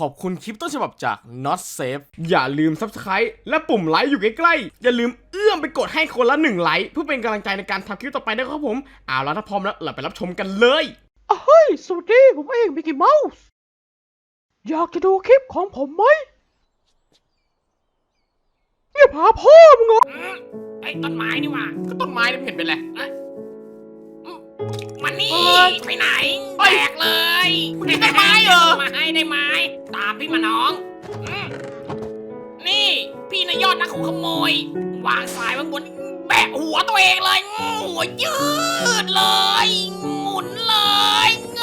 ขอบคุณคลิปต้นฉบับจาก Not Safe อย่าลืม Subscribe และปุ่มไลค์อยู่ใกล้ๆ อย่าลืมเอื้อมไปกดให้คนละหนึ่งไลค์เพื่อเป็นกำลังใจในการทำคลิปต่อไปด้วยครับผมเอาแล้วถ้าพร้อมแล้วเราไปรับชมกันเลยอะเฮ้ยสวัสดีผมเองมิกกี้เมาส์อยากจะดูคลิปของผมไหมเนี่ยพาพ่อมึงเหรอไอ้ต้นไม้นี่หว่าก็ต้นไม้นี่เห็นเป็นไรมันนี่เอ้ย ไปไหนเฮ้แบยกเลยคุณกินต้นไม้เหรอมาให้ได้ไหมตามพี่มาน้องอืมนี่พี่นายยอดนักขโมย วางสายไว้บนแบกหัวตัวเองเลยอืมหัวยืดเลย หมุนเลยเง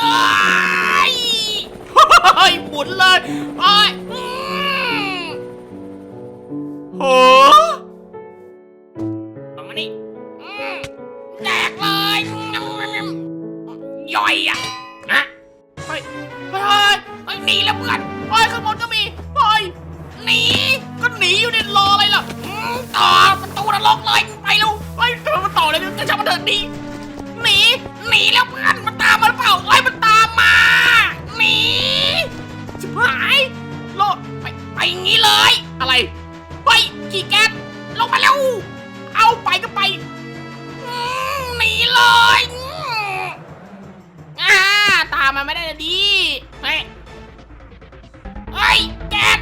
ยเฮ้ยหมุนเลยไอ้ยอืมโหเอ ย่อยอะนะเฮ้ยเฮ้ยเฮ้ยเฮ้ยหนีแล้วเพื่อนเฮ้ยข้างบนก็มีเฮ้ยหนีก็หนีอยู่ในรออะไรล่ะอืมต่อประตูนรกเลยไปเร็วเฮ้ยทำไมมันต่อเลยเนี่ยจะช่างมันเถอะหนีหนีหนีแล้วเพื่อนมันตามมาหรือเปล่าเอ้ยมันตามมาหนีชิบหายโลดไปไปอย่างนี้เลย อะไรไปขี่แก๊สลงมาเร็วเอาไปก็ไป ดีเฮ้ยเฮ้ยแก๊ส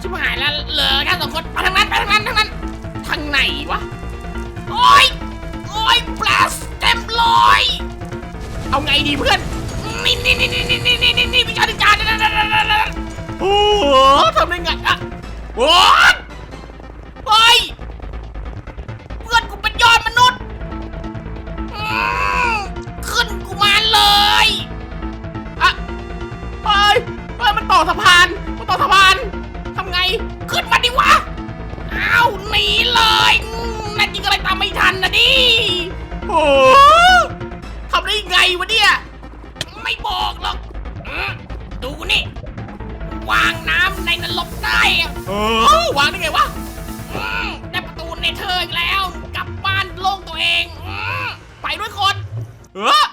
ชิบหายแล้วเหลือแค่สองคนไปทางนั้นไปทางนั้นทางนั้นทางไหนวะโอ้ยโอ้ยปลาสเต็มเลยเอาไงดีเพื่อนนี่นี่นี่นี่นี่นี่นี่นี่วิชาดิจารย์นะนะนะนะนะโอ้โหทำได้ไงอะโอ้ย อสะพานมันต่อสะพานทำไงขึ้นมาดิวะอ้าวหนีเลยนั่นยิงอะไรตามไม่ทันนะดิโอ้โหทำได้ไงวะเนี่ยไม่บอกหรอกดูนี่วางน้ำในนรกได้เออวางได้ไงวะได้ประตูในเธออีกแล้ว กลับบ้านโล่งตัวเองไปด้วยคนเออ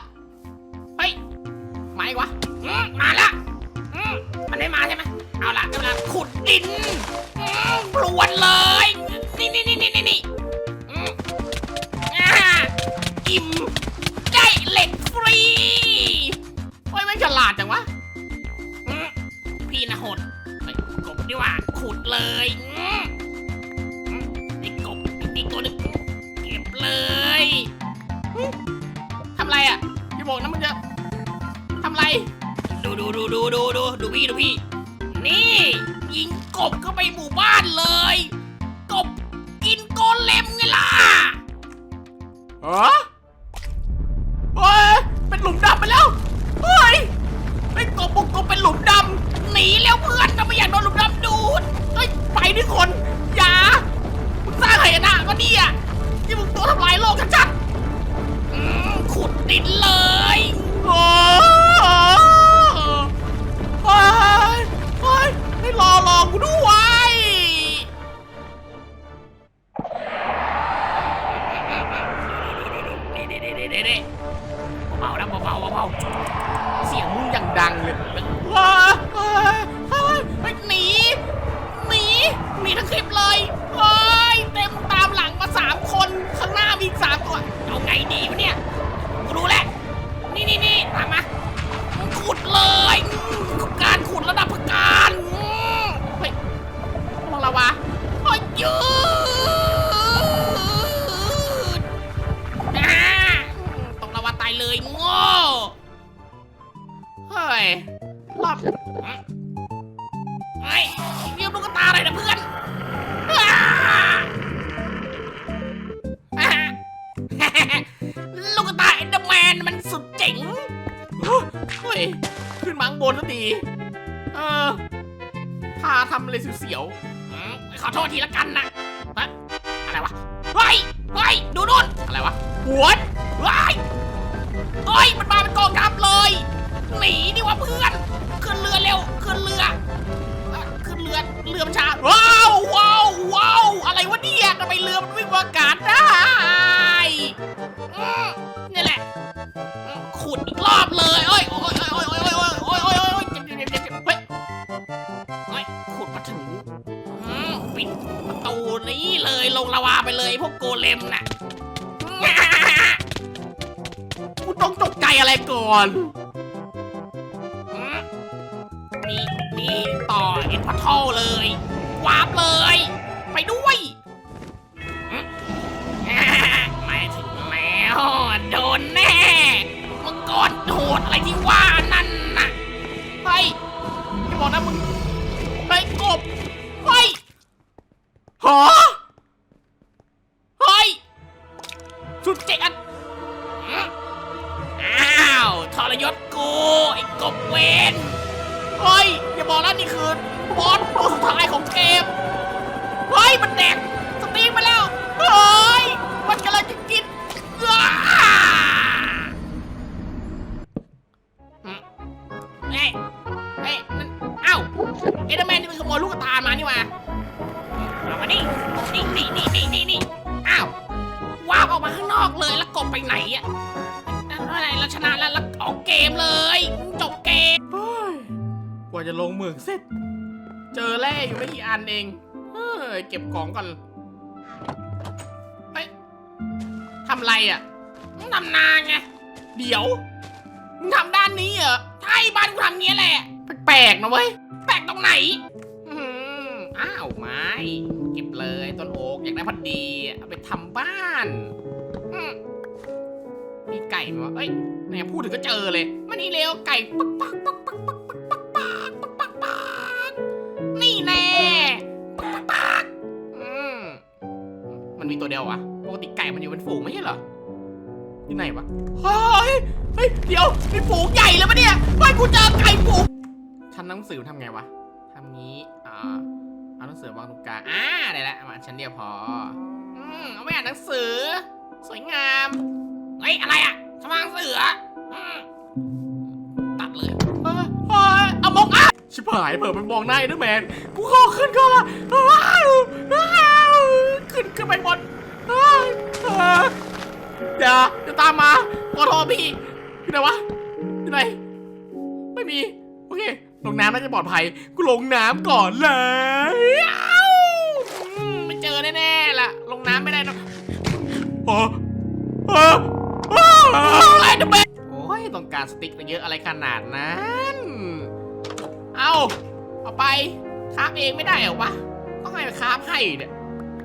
บเข้าไปหมู่บ้านเลย กบกินโกเลมไงล่ะเออเฮ้ยเป็นหลุมดำไปแล้ว เฮ้ยไอ้กบบุกกบเป็นหลุมดหนีแล้วเพื่อนทำไมอยากโดนลุมดำดูดำเฮ้ยไปด้วยคนอย่ามึงสร้างไหนะก็ดีอะนี่มึงตัวทำลายโลกชัดอืมขุดดินเลย เบาๆเบาๆเบาเสียงมึงอย่างดังเลยเฮ้ยเฮ้ยเฮ้ยๆเฮ้ยหนีหนีหนีทั้งคลิปเลยเฮ้ยเต็มตามหลังมาสามคนข้างหน้ามีอีกสามตัวเอาไงดีวะเนี่ยกูรู้แล้วนี่นี่นี่ตามมาขุดเลย สุดเจ๋งเฮ้ยขึ้นมาข้างบนสักทีเออ พาทำอะไรเสียวอืมขอโทษทีละกันนะฮะอะไรวะ เฮ้ย เฮ้ย ดูนู่น อะไรวะหวนเฮ้ยเฮ้ย มันมาเป็นกองทัพเลย หนีดิวะเพื่อน ขึ้นเรือเร็ว ขึ้นเรือเอ่อขึ้นเรือ เรือมันช้า ว้าว ว้าว ว้าว อะไรวะเนี่ยทำไมเรือมันวิ่งบนอากาศได้อืม ขุดอีกรอบเลยโอ้ยโอ้ยโอ้ยโอ้ยโอ้ยโอ้ยโอ้ยโอ้ยเจ็บเจ็บเจ็บเจ็บเฮ้ยโอ้ยขุดมาถึงอืมปิดประตูนี้เลยลงละวาไปเลยพวกโกเลมน่ะกูต้องตกใจอะไรก่อนอืมนี่นี่ต่อเอ็นพัทเทิลเลย วาร์ปเลย ไปด้วย ดอะไรที่ว่านั่นน่ะเฮ้ยอย่าบอกนะมึงเฮ้ยกบเฮ้ยหอเฮ้ยสุดเจ๋งอ้าวทรยศกูไอ้กบเวนเฮ้ยอย่าบอกนะนี่คือบอสตัวสุดท้ายของเกมเฮ้ยมันแดกสตีมไปแล้วเฮ้ยมันกำลังจะกินอ้า ที่มันขโมยลูกตาลมานี่หว่าเอามานี่นี่นี่นี่นี่นี่นี่อ้าววาบออกมาข้างนอกเลยแล้วกบไปไหนอะอะไรเราชนะแล้วแล้วออกเกมเลย จบเกมเฮ้ยกว่าจะลงเมืองเสร็จ เจอแร่อยู่ไม่กี่อันเองเฮ้ยเก็บของก่อนเฮ้ยทำไรอะมึงทำนาไงเดี๋ยวมึงทำด้านนี้เหรอใช่บ้านกูทำเงี้ยแหละ แปลกๆนะเว้ยแปลกต รงไหนอืมอ้าวไม้เก็บเลยต้นโอ๊กอยากได้พอดีเอาไปทำบ้านอืมมีไก่ไหมวะเอ้ยเนี่ยพูดถึงก็เจอเลยมานี่เร็วไก่ปักปักปักปักปักปักปักปักปักปักปักนี่แน่ปักปักปักอืมมันมีตัวเดียววะปกติไก่มันอยู่เป็นฝูงไม่ใช่เหรออยู่ไหนวะเฮ้ยเฮ้ยเดี๋ยวเป็นฝูงใหญ่เลยปะเนี่ยเฮ้ยกูเจอไก่ฝูงชั้นหนังสือทำไงวะ ทำงี้อ่าเอาหนังสือวางตรงกลางอ่าได้แล้วเอามาชั้นเดียวพอ อืมเอาไว้อ่านหนังสือ สวยงามเฮ้ยอะไรอะสมางเสืออืมตัดเลยเฮ้ยเฮ้ยเอามกอะชิบหายเปิดมันมองหน้าเอ็นเดอร์แมนกูขอขึ้นก่อนละอ้าวอ้าวขึ้นขึ้นไปหมดอ้าวอ้าเดี๋ยวเดี๋ยวตามมาขอโทษพี่อยู่ไหนวะอยู่ไหนไม่มี โอเค ลงน้ำน่าจะปลอดภัย กูลงน้ำก่อนเลยอ้าวอืมไม่เจอแน่ๆล่ะ ลงน้ำไม่ได้นะโอ้โอ้โอ้อะไรเดอะเบนโอ้ยต้องการสติ๊กเยอะอะไรขนาดนั้น เอาเอาไปคราฟเองไม่ได้เหรอวะ ต้องให้คราฟให้เนี่ย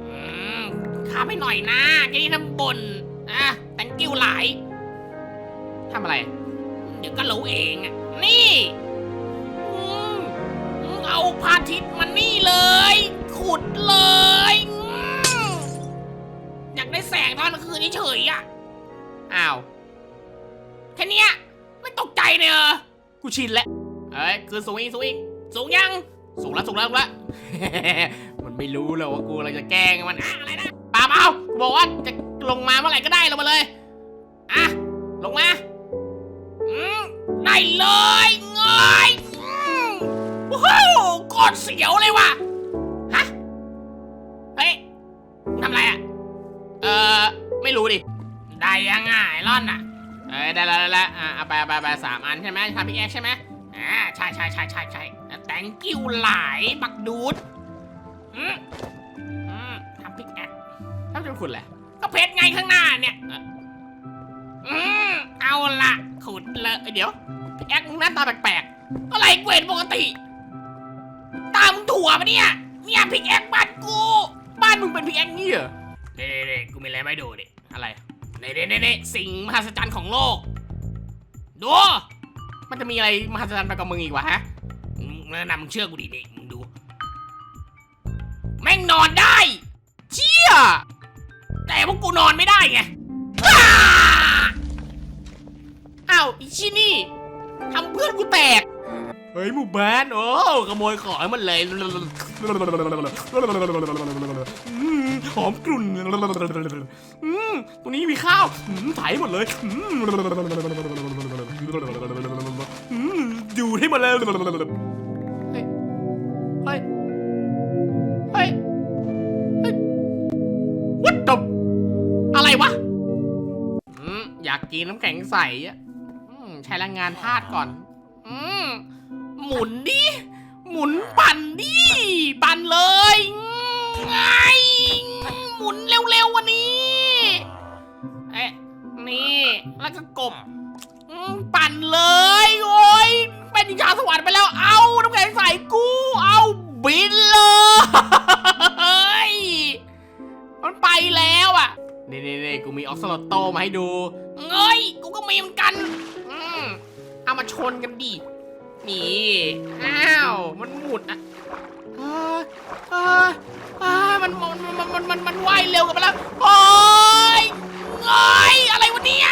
อืมคราฟให้หน่อยนะแค่นี้น้ำบนอะแตงกิ้วหลายทำอะไร เดี๋ยวก็รู้เองอะนี่อืมอืม เอาพาทิตย์มานี่เลย ขุดเลยอืมอยากได้แสงตอนกลางคืนเฉยๆอะ อ้าว แค่เนี้ยไม่ตกใจเนี่ยเหรอกูชินแล้วเอ้ยคือสูงอีกสูงอีกสูงยัง สูงแล้วสูงแล้วสูงแล้ว มันไม่รู้แล้วว่ากูอะไรจะแกล้งมันอะอะไรนะป่าเปล่าบอกว่าจะลงมาเมื่อไหร่ก็ได้ลงมาเลยอะลงมาอืมได้เลยเงย กอดเสียวเลยว่ะ ฮะ เฮ้ยทำอะไรอะ เออไม่รู้ดิ ได้ยังไงร่อนอะ เอ้ยได้แล้วได้แล้วอะเอาไปเอาไปเอาไปสามอันใช่ไหมทำพิกแอคใช่ไหมอ่าใช่ใช่ใช่ใช่ใช่แตงกิ้วหลายบักดูดอืมอืมทำพิกแอคถ้าจะขุดแหละก็เพชรไงข้างหน้าเนี่ย อืมเอาละขุดเลยเดี๋ยวพี่แอ๊กมึงหน้าตาแปลกๆอะไรเกวนปกติ ตามงถั่วปะเนี่ยเนี่ยพี่แอ๊กบ้านกู บ้านมึงเป็นพิกแอคนี่เหรอเน่เน่กูมีอะไรไม่ดูดิอะไรเน่เน่เน่เน่สิ่งมหัศจรรย์ของโลกดูมันจะมีอะไรมหัศจรรย์ไปกับมึงอีกวะฮะมึงแนะนำมึงเชื่อกูดิเด็กมึงดู แม่งนอนได้ เชี่ย แต่พวกกูนอนไม่ได้ไงอ้าอ้าวอีชินี่ทำเพื่อนกูแตก เฮ้ยหมู่บ้านโอ้ขโมยของให้มันเลยอืมหอมกรุ่นอืมตรงนี้มีข้าวอืมถ่ายหมดเลยอืมอืมดูดให้หมดเลยเฮ้ยเฮ้ยเฮ้ยวัดตบอะไรวะอยากกินน้ำแข็งใสอะอืมใช้แรงงานทาสก่อน มุนดิ หมุนปั่นดิ ปั่นเลยอืมนเร็วๆวันนี้เอ๊ะนี่แล้วก็กบอืมปั่นเลย โอ้ยเป็นนินจาสวรรค์ไปแล้ว เอาน้ำแข็งใส่กู เอาบินเลยมันไปแล้วอะนี่นี่นี่กูมีออกซลโตมาให้ดู เอ้ย กูก็มีเหมือนกัน อืมเอามาชนกันดิ นี่อ้าวมันหมุดอะอ่าอ่าอ่ามันมันมันมันมันมันว่ายเร็วกว่ามันแล้วโอ้ยเงยอะไรวะเนี่ย